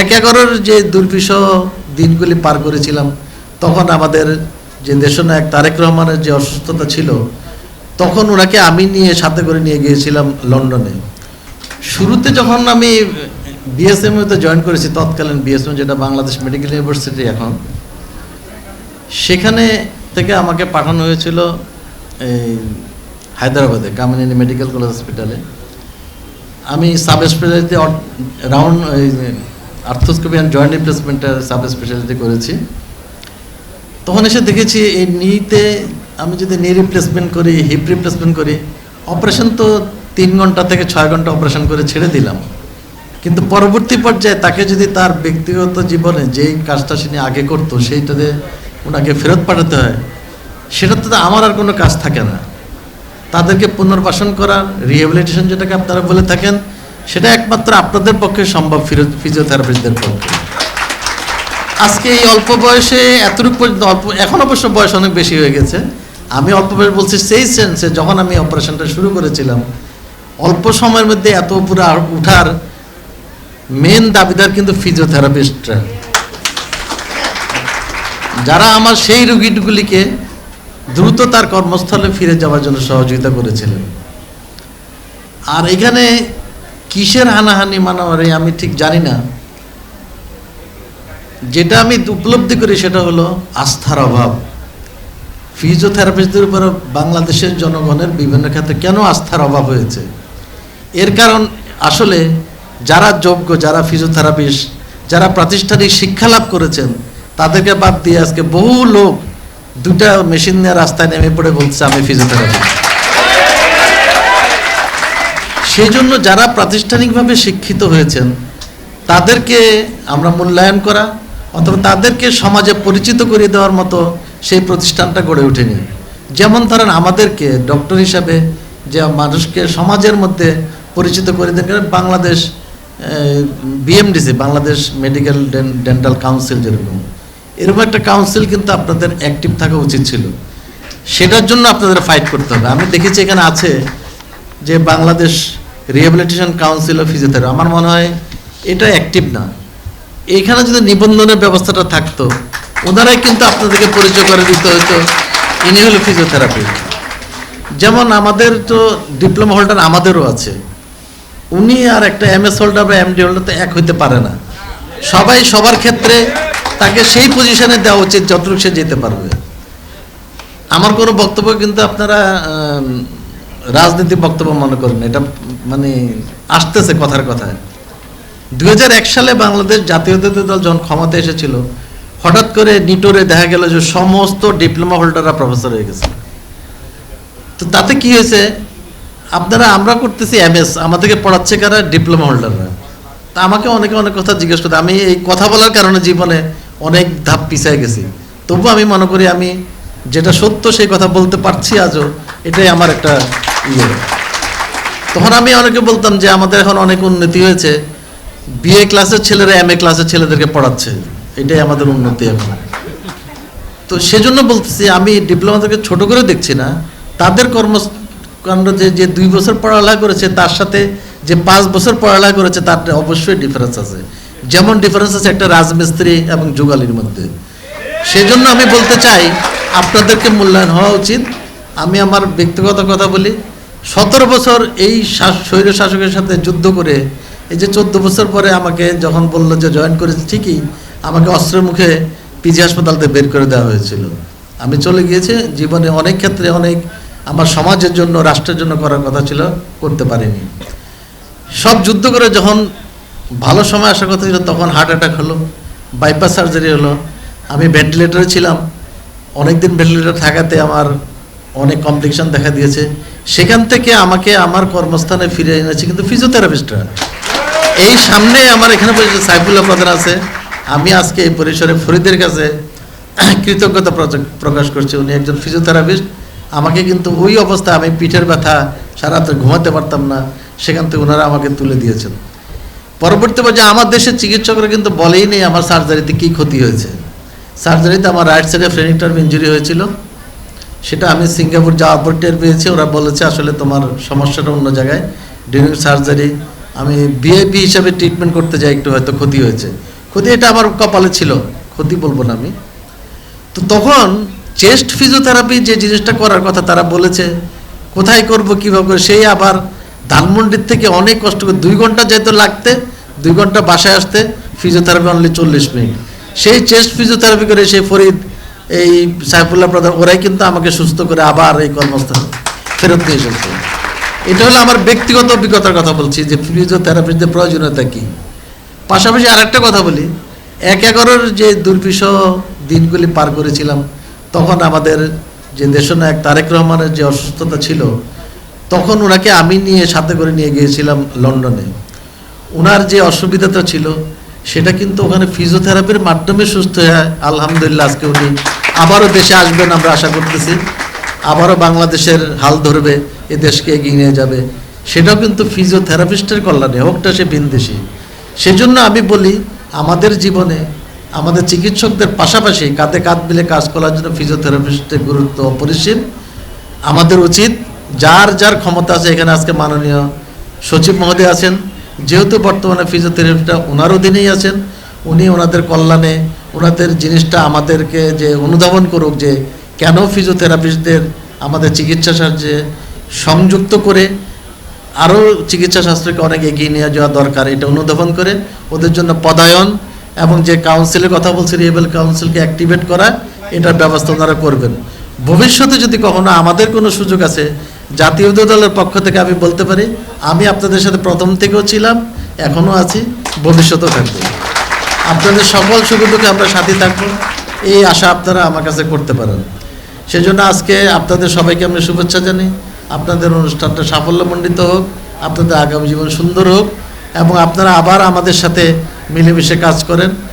এক এগারোর যে দুর্বিষহ দিনগুলি পার করেছিলাম, তখন আমাদের যে দেশনায়ক তারেক রহমানের যে অসুস্থতা ছিল, তখন ওনাকে আমি নিয়ে সাথে করে নিয়ে গিয়েছিলাম লন্ডনে। শুরুতে যখন আমি বিএসএমইতে জয়েন করেছি, তৎকালীন বিএসএম যেটা বাংলাদেশ মেডিকেল ইউনিভার্সিটি এখন, সেখানে থেকে আমাকে পাঠানো হয়েছিল, এই হায়দ্রাবাদে কামিনী মেডিকেল কলেজ হসপিটালে। আমি sub specialty round arthroscopy and joint রিপ্লেসমেন্টের sub speciality করেছি। তখন এসে দেখেছি এই নিতে আমি যদি নি রিপ্লেসমেন্ট করি হিপ রিপ্লেসমেন্ট করি অপারেশন তো তিন ঘণ্টা থেকে ছয় ঘণ্টা অপারেশন করে ছেড়ে দিলাম। কিন্তু পরবর্তী পর্যায়ে তাকে যদি তার ব্যক্তিগত জীবনে যেই কাজটা সে আগে করতো, সেইটাতে ওনাকে ফেরত পাঠাতে হয়, সেটাতে তো আমার আর কোনো কাজ থাকে না। তাদেরকে পুনর্বাসন করা রিহেবিলিটেশন যেটাকে আপনারা বলে থাকেন সেটা একমাত্র আপনাদের পক্ষে সম্ভব ফিজিওথেরাপিস্টদের পক্ষে। আজকে এই অল্প বয়সে, এতটুকু পর্যন্ত অল্প, এখন অবশ্য বয়স অনেক বেশি হয়ে গেছে। আমি অল্প বয়স বলছি, সেই সেন্সে যখন আমি অপারেশনটা শুরু করেছিলাম, অল্প সময়ের মধ্যে এত উপরে উঠার মেন দাবিদার কিন্তু ফিজিওথেরাপিস্টরা। যারা আমার সেই রুগীগুলিকে দ্রুত তার কর্মস্থলে ফিরে যাওয়ার জন্য সহযোগিতা করেছিলেন। আর এখানে কিসের হানাহানি মানামারি আমি ঠিক জানি না। যেটা আমি উপলব্ধি করি সেটা হলো আস্থার অভাব। ফিজিওথেরাপিস্টদের উপর বাংলাদেশের জনগণের বিভিন্ন ক্ষেত্রে কেন আস্থার অভাব হয়েছে? এর কারণ আসলে যারা যোগ্য, যারা ফিজিওথেরাপিস্ট যারা প্রাতিষ্ঠানিক শিক্ষা লাভ করেছেন, তাদেরকে বাদ দিয়ে আজকে বহু লোক দুটা মেশিন নিয়ে রাস্তায় নেমে পড়ে বলছে আমি ফিজিওথেরাপি সেই জন্য যারা প্রাতিষ্ঠানিকভাবে শিক্ষিত হয়েছেন, তাদেরকে আমরা মূল্যায়ন করা অথবা তাদেরকে সমাজে পরিচিত করিয়ে দেওয়ার মতো সেই প্রতিষ্ঠানটা গড়ে ওঠেনি। যেমন ধরেন আমাদেরকে ডক্টর হিসাবে যে মানুষকে সমাজের মধ্যে পরিচিত করে দেন Bangladesh BMDC Bangladesh medical dental council যেরকম। এরকম একটা কাউন্সিল কিন্তু আপনাদের অ্যাক্টিভ থাকা উচিত ছিল। সেটার জন্য আপনাদের ফাইট করতে হবে। আমি দেখেছি এখানে আছে যে Bangladesh rehabilitation council of physiotherapy আমার মনে হয় এটা অ্যাক্টিভ না। এইখানে যদি নিবন্ধনের ব্যবস্থাটা থাকতো, ওনারাই কিন্তু আপনাদেরকে পরিচয় করে দিতে হতো। ইনি হলো ফিজিওথেরাপি যেমন আমাদের তো ডিপ্লোমা হোল্ডার আমাদেরও আছে। উনি আর একটা এম এস হোল্ডার বা এমডি হোল্ডার তো এক হইতে পারে না। সবাই সবার ক্ষেত্রে তাকে সেই পজিশনে দেওয়া উচিত যতটুকু সে যেতে পারবে। আমার কোনো বক্তব্য কিন্তু আপনারা রাজনীতি বক্তব্য মনে করেন এটা মানে আসতেছে কথার কথায় দুই হাজার এক সালে বাংলাদেশ জাতীয়তাবাদী দল যখন ক্ষমতা এসেছিল, হঠাৎ করে নিটোরে দেখা গেল যে সমস্ত ডিপ্লোমা হোল্ডাররা প্রফেসর হয়ে গেছে। তো তাতে কি হয়েছে? আপনারা আমরা করতেছি এমএস, আমাদেরকে পড়াচ্ছে কারা? ডিপ্লোমা হোল্ডাররা। তা আমাকে অনেকে অনেক কথা জিজ্ঞেস করতে, আমি এই কথা বলার কারণে জীবনে অনেক ধাপ পিছিয়ে গেছি। তবু আমি মনে করি আমি যেটা সত্য সেই কথা বলতে পারছি আজও, এটাই আমার একটা ইয়ে। তখন আমি অনেকে বলতাম যে আমাদের এখন অনেক উন্নতি হয়েছে। বিএ ক্লাসের ছেলেরা এম এ ক্লাসের ছেলেদেরকে পড়াচ্ছে। এটাই আমাদের উন্নতি এখন। তো সেজন্য বলতেছি, আমি ডিপ্লোমাদেরকে ছোট করে দেখছি না। তাদের কর্মকাণ্ড যে যে দুই বছর পড়ালেখা করেছে, তার সাথে যে পাঁচ বছর পড়ালেখা করেছে, তার অবশ্যই ডিফারেন্স আছে। যেমন ডিফারেন্স আছে একটা রাজমিস্ত্রি এবং যুগালির মধ্যে। সেজন্য আমি বলতে চাই, আপনাদেরকে মূল্যায়ন হওয়া উচিত। আমি আমার ব্যক্তিগত কথা বলি সতেরো বছর এই স্বৈর শাসকের সাথে যুদ্ধ করে, এই যে চোদ্দ বছর পরে আমাকে যখন বলল যে জয়েন করেছে ঠিকই, আমাকে অস্ত্রের মুখে পিজি হাসপাতাল থেকে বের করে দেওয়া হয়েছিল। আমি চলে গিয়েছি, জীবনে অনেক ক্ষেত্রে অনেক আমার সমাজের জন্য, রাষ্ট্রের জন্য করার কথা ছিল, করতে পারিনি। সব যুদ্ধ করে যখন ভালো সময় আসার কথা ছিল, তখন হার্ট অ্যাটাক হলো, বাইপাস সার্জারি হলো, আমি ভেন্টিলেটরে ছিলাম অনেক দিন ভেন্টিলেটর থাকাতে আমার অনেক কমপ্লিকেশন দেখা দিয়েছে। সেখান থেকে আমাকে আমার কর্মস্থানে ফিরে এনেছে কিন্তু ফিজিওথেরাপিস্টরা এই সামনে আমার এখানে বসে সাইফুল্লাহ প্রধান আছে। আমি আজকে এই পরিসরে ফরিদের কাছে কৃতজ্ঞতা প্রকাশ করছি। উনি একজন ফিজিওথেরাপিস্ট আমাকে কিন্তু ওই অবস্থায় আমি পিঠের ব্যথা সারা রাত ঘুমাতে পারতাম না। সেখান থেকে ওনারা আমাকে তুলে দিয়েছেন। পরবর্তী পর্যায়ে আমার দেশের চিকিৎসকরা কিন্তু বলেই নেই আমার সার্জারিতে কী ক্ষতি হয়েছে। সার্জারিতে আমার রাইট সাইডে ফ্রেনিক টার্ম ইঞ্জুরি হয়েছিল। সেটা আমি সিঙ্গাপুর যাওয়ার পর টের পেয়েছি। ওরা বলেছে আসলে তোমার সমস্যাটা অন্য জায়গায়। ডিউরিং সার্জারি আমি ভিআইপি হিসাবে ট্রিটমেন্ট করতে যাই, একটু হয়তো ক্ষতি হয়েছে। ক্ষতি এটা আমার কপালে ছিল। ক্ষতি বলব না আমি। তো তখন চেস্ট ফিজিওথেরাপি যে জিনিসটা করার কথা তারা বলেছে, কোথায় করব, কীভাবে করে সেই আবার ধানমন্ডির থেকে অনেক কষ্ট করে দুই ঘণ্টা যেত লাগতে, দুই ঘণ্টা বাসায় আসতে ফিজিওথেরাপি অনলি চল্লিশ মিনিট। সেই চেস্ট ফিজিওথেরাপি করে সেই ফরিদ এই সাইফুল্লাহ প্রধান, ওরাই কিন্তু আমাকে সুস্থ করে আবার এই কর্মস্থলে ফেরত নিয়ে এসেছে। এটা হলো আমার ব্যক্তিগত অভিজ্ঞতার কথা বলছি যে ফিজিওথেরাপির প্রয়োজনীয়তা কী। পাশাপাশি আরেকটা কথা বলি, এক এগারোর যে দুর্বিষহ দিনগুলি পার করেছিলাম, তখন আমাদের যে দেশনায়ক তারেক রহমানের যে অসুস্থতা ছিল, তখন ওনাকে আমি নিয়ে সাথে করে নিয়ে গিয়েছিলাম লন্ডনে। ওনার যে অসুবিধাটা ছিল, সেটা কিন্তু ওখানে ফিজিওথেরাপির মাধ্যমে সুস্থ হয়ে, আলহামদুলিল্লাহ আজকে উনি আবারও দেশে আসবেন আমরা আশা করতেছি। আবারও বাংলাদেশের হাল ধরবে, এ দেশকে এগিয়ে নিয়ে যাবে। সেটাও কিন্তু ফিজিওথেরাপিস্টের কল্যাণে, হোকটা সে ভিনদেশি। সেজন্য আমি বলি, আমাদের জীবনে আমাদের চিকিৎসকদের পাশাপাশি কাঁধে কাঁধ মিলে কাজ করার জন্য ফিজিওথেরাপিস্টের গুরুত্ব অপরিসীম। আমাদের উচিত, যার যার ক্ষমতা আছে, এখানে আজকে মাননীয় সচিব মহোদয় আছেন। যেহেতু বর্তমানে ফিজিওথেরাপিটা ওনার অধীনেই আছেন, উনি ওনাদের কল্যাণে ওনাদের জিনিসটা আমাদেরকে যে অনুধাবন করুক যে কেন ফিজিওথেরাপিস্টদের আমাদের চিকিৎসা সাহায্যে সংযুক্ত করে আরও চিকিৎসা শাস্ত্রকে অনেক এগিয়ে নিয়ে যাওয়া দরকার, এটা অনুধাবন করে। ওদের জন্য পদায়ন এবং যে কাউন্সিলের কথা বলছি রিয়েবল কাউন্সিলকে অ্যাক্টিভেট করা, এটার ব্যবস্থা ওনারা করবেন। ভবিষ্যতে যদি কখনো আমাদের কোনো সুযোগ আছে, জাতীয় দলের পক্ষ থেকে আমি বলতে পারি, আমি আপনাদের সাথে প্রথম থেকেও ছিলাম, এখনও আছি, ভবিষ্যতেও থাকব। আপনাদের সকল সুবিধাকে আমরা সাথে থাকব। এই আশা আপনারা আমার কাছে করতে পারেন। সেজন্য আজকে আপনাদের সবাইকে আমরা শুভেচ্ছা জানি আপনাদের অনুষ্ঠানটা সাফল্যমণ্ডিত হোক, আপনাদের আগামী জীবন সুন্দর হোক, এবং আপনারা আবার আমাদের সাথে মিলেমিশে কাজ করেন।